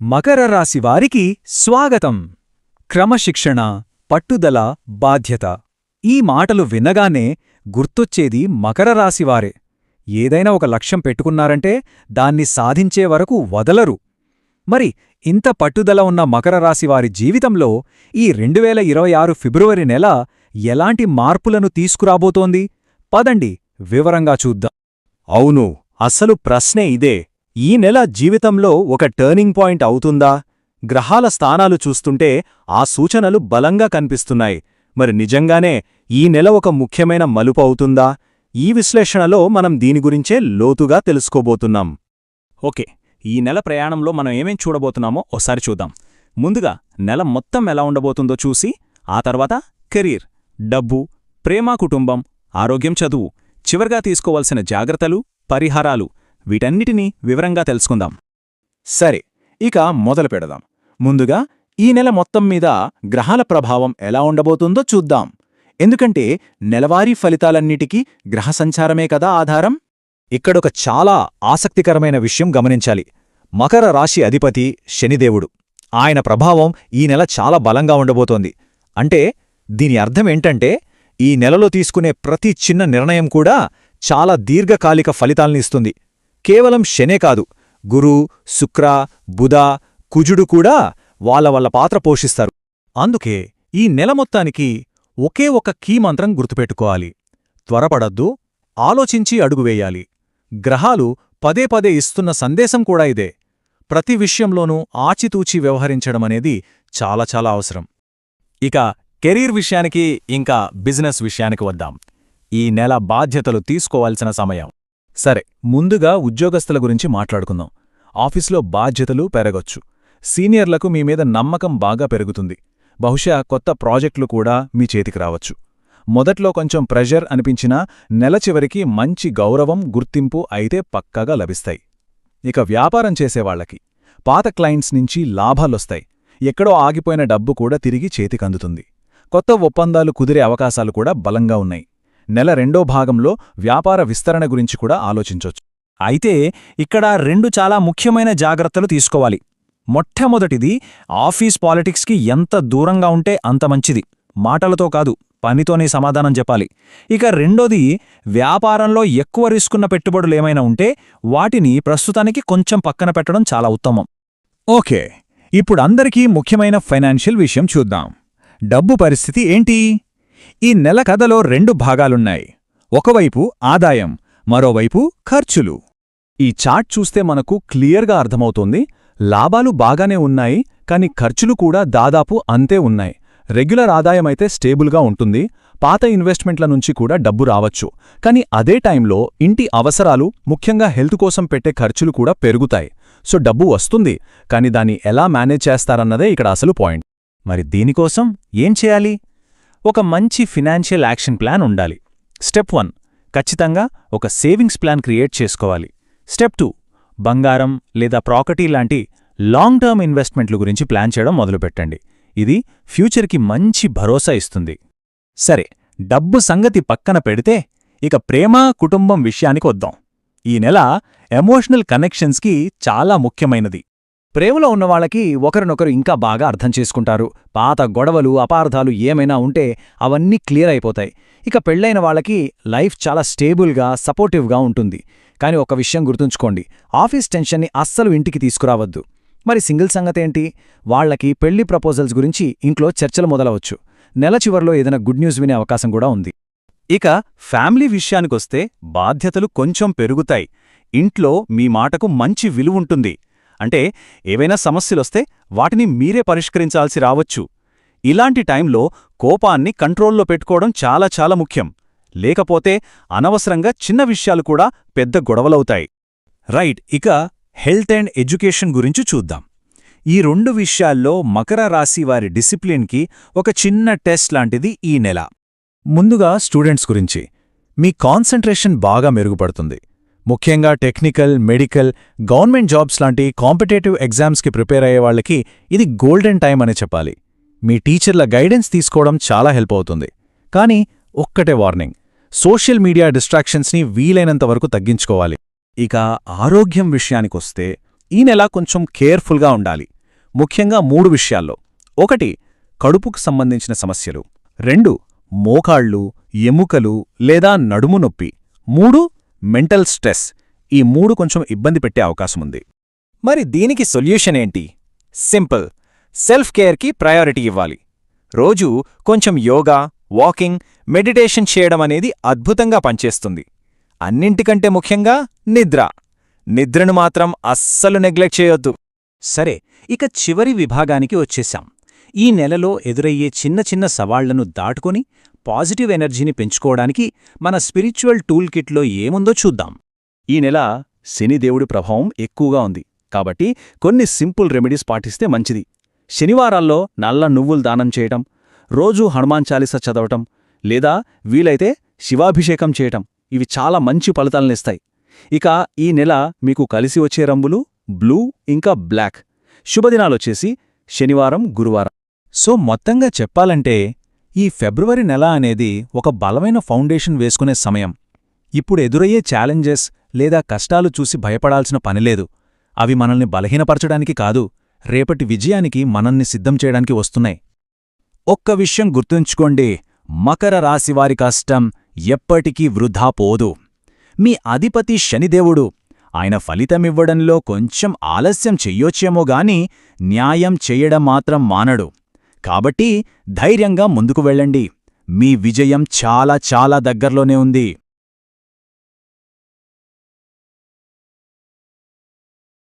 మకర రాశి వారికి స్వాగతం. క్రమశిక్షణ పట్టుదల బాధ్యత. ఈ మాటలు వినగానే గుర్తొచ్చేది మకర రాశివారే ఏదైనా ఒక లక్ష్యం పెట్టుకున్నారంటే దాన్ని సాధించే వరకు వదలరు. మరి ఇంత పట్టుదల ఉన్న మకర రాశివారి జీవితంలో ఈ రెండువేల ఇరవై ఆరు ఫిబ్రవరి నెల ఎలాంటి మార్పులను తీసుకురాబోతోంది? పదండి వివరంగా చూద్దాం. అవును అసలు ప్రశ్నే ఇదే. ఈ నెల జీవితంలో ఒక టర్నింగ్ పాయింట్ అవుతుందా? గ్రహాల స్థానాలు చూస్తుంటే ఆ సూచనలు బలంగా కనిపిస్తున్నాయి. మరి నిజంగానే ఈ నెల ఒక ముఖ్యమైన మలుపు అవుతుందా? ఈ విశ్లేషణలో మనం దీని గురించే లోతుగా తెలుసుకోబోతున్నాం. ఓకే ఈ నెల ప్రయాణంలో మనం ఏమేం చూడబోతున్నామో ఒకసారి చూద్దాం. ముందుగా నెల మొత్తం ఎలా ఉండబోతుందో చూసి ఆ తర్వాత కెరీర్ డబ్బు ప్రేమ కుటుంబం ఆరోగ్యం చదువు. చివరిగా తీసుకోవలసిన జాగ్రత్తలు పరిహారాలు వీటన్నిటినీ వివరంగా తెలుసుకుందాం. సరే ఇక మొదలు పెడదాం. ముందుగా ఈ నెల మొత్తం మీద గ్రహాల ప్రభావం ఎలా ఉండబోతుందో చూద్దాం. ఎందుకంటే నెలవారీ ఫలితాలన్నిటికీ గ్రహ సంచారమే కదా ఆధారం? ఇక్కడొక చాలా ఆసక్తికరమైన విషయం గమనించాలి. మకర రాశి అధిపతి శనిదేవుడు. ఆయన ప్రభావం ఈ నెల చాలా బలంగా ఉండబోతోంది. అంటే దీని అర్థమేంటంటే ఈ నెలలో తీసుకునే ప్రతి చిన్న నిర్ణయం కూడా చాలా దీర్ఘకాలిక ఫలితాల్నిస్తుంది కేవలం శనే కాదు. గురు శుక్ర బుధ కుజుడు కూడా వాళ్ళ వాళ్ళ పాత్ర పోషిస్తారు. అందుకే ఈ నెల మొత్తానికి ఒకే ఒక కీ మంత్రం గుర్తుపెట్టుకోవాలి. త్వరపడద్దు ఆలోచించి అడుగువేయాలి గ్రహాలు పదే పదే ఇస్తున్న సందేశం కూడా ఇదే. ప్రతి విషయంలోనూ ఆచితూచి వ్యవహరించడమనేది చాలా చాలా అవసరం. ఇక కెరీర్ విషయానికి ఇంకా బిజినెస్ విషయానికి వద్దాం. ఈ నెల బాధ్యతలు తీసుకోవాల్సిన సమయం. సరే ముందుగా ఉద్యోగస్తుల గురించి మాట్లాడుకుందాం. ఆఫీసులో బాధ్యతలు పెరగొచ్చు. సీనియర్లకు మీ మీద నమ్మకం బాగా పెరుగుతుంది. బహుశా కొత్త ప్రాజెక్టులు కూడా మీ చేతికి రావచ్చు. మొదట్లో కొంచెం ప్రెషర్ అనిపించినా నెల చివరికి మంచి గౌరవం గుర్తింపు అయితే పక్కాగా లభిస్తాయి. ఇక వ్యాపారం చేసేవాళ్ళకి పాత క్లయింట్స్ నుంచి లాభాలొస్తాయి. ఎక్కడో ఆగిపోయిన డబ్బు కూడా తిరిగి చేతికందుతుంది. కొత్త ఒప్పందాలు కుదిరే అవకాశాలు కూడా బలంగా ఉన్నాయి. నెల రెండో భాగంలో వ్యాపార విస్తరణ గురించి కూడా ఆలోచించొచ్చు. అయితే ఇక్కడ రెండు చాలా ముఖ్యమైన జాగ్రత్తలు తీసుకోవాలి. మొట్టమొదటిది ఆఫీస్ పాలిటిక్స్కి ఎంత దూరంగా ఉంటే అంత మంచిది. మాటలతో కాదు పనితోనే సమాధానం చెప్పాలి. ఇక రెండోది వ్యాపారంలో ఎక్కువ రిస్కున్న పెట్టుబడులేమైనా ఉంటే వాటిని ప్రస్తుతానికి కొంచెం పక్కన పెట్టడం చాలా ఉత్తమం. ఓకే ఇప్పుడు అందరికీ ముఖ్యమైన ఫైనాన్షియల్ విషయం చూద్దాం. డబ్బు పరిస్థితి ఏంటి? ఈ నెల కథలో రెండు భాగాలున్నాయి. ఒకవైపు ఆదాయం మరోవైపు ఖర్చులు. ఈ చార్ట్ చూస్తే మనకు క్లియర్గా అర్థమవుతోంది లాభాలు బాగానే ఉన్నాయి కాని ఖర్చులు కూడా దాదాపు అంతే ఉన్నాయి. రెగ్యులర్ ఆదాయమైతే స్టేబుల్గా ఉంటుంది పాత ఇన్వెస్ట్మెంట్ల నుంచి కూడా డబ్బు రావచ్చు. కానీ అదే టైంలో ఇంటి అవసరాలు ముఖ్యంగా హెల్త్ కోసం పెట్టే ఖర్చులు కూడా పెరుగుతాయి. సో డబ్బు వస్తుంది కానీ దాన్ని ఎలా మేనేజ్ చేస్తారన్నదే ఇక్కడ అసలు పాయింట్. మరి దీనికోసం ఏం చేయాలి? ఒక మంచి ఫినాన్షియల్ యాక్షన్ ప్లాన్ ఉండాలి. స్టెప్ వన్ ఖచ్చితంగా ఒక సేవింగ్స్ ప్లాన్ క్రియేట్ చేసుకోవాలి. స్టెప్ టూ బంగారం లేదా ప్రాపర్టీ లాంటి లాంగ్ టర్మ్ ఇన్వెస్ట్మెంట్ల గురించి ప్లాన్ చేయడం మొదలుపెట్టండి. ఇది ఫ్యూచర్కి మంచి భరోసా ఇస్తుంది. సరే డబ్బు సంగతి పక్కన పెడితే ఇక ప్రేమ కుటుంబం విషయానికి వద్దాం. ఈ నెల ఎమోషనల్ కనెక్షన్స్కి చాలా ముఖ్యమైనది. ప్రేమలో ఉన్నవాళ్ళకి ఒకరినొకరు ఇంకా బాగా అర్థం చేసుకుంటారు. పాత గొడవలు అపార్థాలు ఏమైనా ఉంటే అవన్నీ క్లియర్ అయిపోతాయి. ఇక పెళ్ళైన వాళ్ళకి లైఫ్ చాలా స్టేబుల్గా సపోర్టివ్గా ఉంటుంది. కానీ ఒక విషయం గుర్తుంచుకోండి. ఆఫీస్ టెన్షన్ని అస్సలు ఇంటికి తీసుకురావద్దు. మరి సింగిల్ సంగతేంటి? వాళ్ళకి పెళ్ళి ప్రపోజల్స్ గురించి ఇంట్లో చర్చలు మొదలవచ్చు. నెల చివర్లో ఏదైనా గుడ్ న్యూస్ వినే అవకాశం కూడా ఉంది. ఇక ఫ్యామిలీ విషయానికొస్తే బాధ్యతలు కొంచెం పెరుగుతాయి. ఇంట్లో మీ మాటకు మంచి విలువుంటుంది అంటే ఏవైనా సమస్యలొస్తే వాటిని మీరే పరిష్కరించాల్సి రావచ్చు. ఇలాంటి టైంలో కోపాన్ని కంట్రోల్లో పెట్టుకోవడం చాలా చాలా ముఖ్యం. లేకపోతే అనవసరంగా చిన్న విషయాలు కూడా పెద్ద గొడవలవుతాయి. రైట్ ఇక హెల్త్ అండ్ ఎడ్యుకేషన్ గురించి చూద్దాం. ఈ రెండు విషయాల్లో మకర రాశి వారి డిసిప్లిన్కి ఒక చిన్న టెస్ట్ లాంటిది ఈ నెల. ముందుగా స్టూడెంట్స్ గురించి. మీ కాన్సంట్రేషన్ బాగా మెరుగుపడుతుంది. ముఖ్యంగా టెక్నికల్ మెడికల్ గవర్నమెంట్ జాబ్స్ లాంటి కాంపిటేటివ్ ఎగ్జామ్స్కి ప్రిపేర్ అయ్యే వాళ్ళకి ఇది గోల్డెన్ టైం అని చెప్పాలి. మీ టీచర్ల గైడెన్స్ తీసుకోవడం చాలా హెల్ప్ అవుతుంది. కానీ ఒక్కటే వార్నింగ్ సోషల్ మీడియా డిస్ట్రాక్షన్స్ని వీలైనంత వరకు తగ్గించుకోవాలి. ఇక ఆరోగ్యం విషయానికొస్తే ఈ నెల కొంచెం కేర్ఫుల్గా ఉండాలి. ముఖ్యంగా మూడు విషయాల్లో. ఒకటి కడుపుకు సంబంధించిన సమస్యలు. రెండు మోకాళ్ళు ఎముకలు లేదా నడుము నొప్పి. మూడు మెంటల్ స్ట్రెస్ ఈ మూడు కొంచెం ఇబ్బంది పెట్టే అవకాశముంది మరి దీనికి సొల్యూషన్ ఏంటి? సింపుల్. సెల్ఫ్ కేర్కి ప్రయారిటీ ఇవ్వాలి. రోజూ కొంచెం యోగా వాకింగ్ మెడిటేషన్ చేయడం అనేది అద్భుతంగా పనిచేస్తుంది. అన్నింటికంటే ముఖ్యంగా నిద్ర. నిద్రను మాత్రం అస్సలు నెగ్లెక్ట్ చేయొద్దు. సరే ఇక చివరి విభాగానికి వచ్చేశాం. ఈ నెలలో ఎదురయ్యే చిన్న చిన్న సవాళ్ళను దాటుకొని పాజిటివ్ ఎనర్జీని పెంచుకోవడానికి మన స్పిరిచువల్ టూల్ కిట్లో ఏముందో చూద్దాం. ఈ నెల శనిదేవుడి ప్రభావం ఎక్కువగా ఉంది. కాబట్టి కొన్ని సింపుల్ రెమెడీస్ పాటిస్తే మంచిది. శనివారాల్లో నల్ల నువ్వులు దానం చేయటం రోజూ హనుమాన్ చాలీస చదవటం లేదా వీలైతే శివాభిషేకం చేయటం. ఇవి చాలా మంచి ఫలితాలనిస్తాయి ఇక ఈ నెల మీకు కలిసి వచ్చే రంగులు బ్లూ ఇంకా బ్లాక్. శుభదినాలొచ్చేసి శనివారం గురువారం. సో మొత్తంగా చెప్పాలంటే ఈ ఫిబ్రవరి నెల అనేది ఒక బలమైన ఫౌండేషన్ వేసుకునే సమయం. ఇప్పుడు ఎదురయ్యే ఛాలెంజెస్ లేదా కష్టాలు చూసి భయపడాల్సిన పనిలేదు అవి మనల్ని బలహీనపరచడానికి కాదు రేపటి విజయానికి మనల్ని సిద్ధం చేయడానికి వస్తున్నాయి. ఒక్క విషయం గుర్తుంచుకోండి మకర రాశివారి కష్టం ఎప్పటికీ వృధా పోదు. మీ అధిపతి శనిదేవుడు ఆయన ఫలితమివ్వడంలో కొంచెం ఆలస్యం చెయ్యొచ్చేమో గాని న్యాయం చెయ్యడం మాత్రం మానడు. కాబట్టి ధైర్యంగా ముందుకు వెళ్ళండి. మీ విజయం చాలా చాలా దగ్గర్లోనే ఉంది.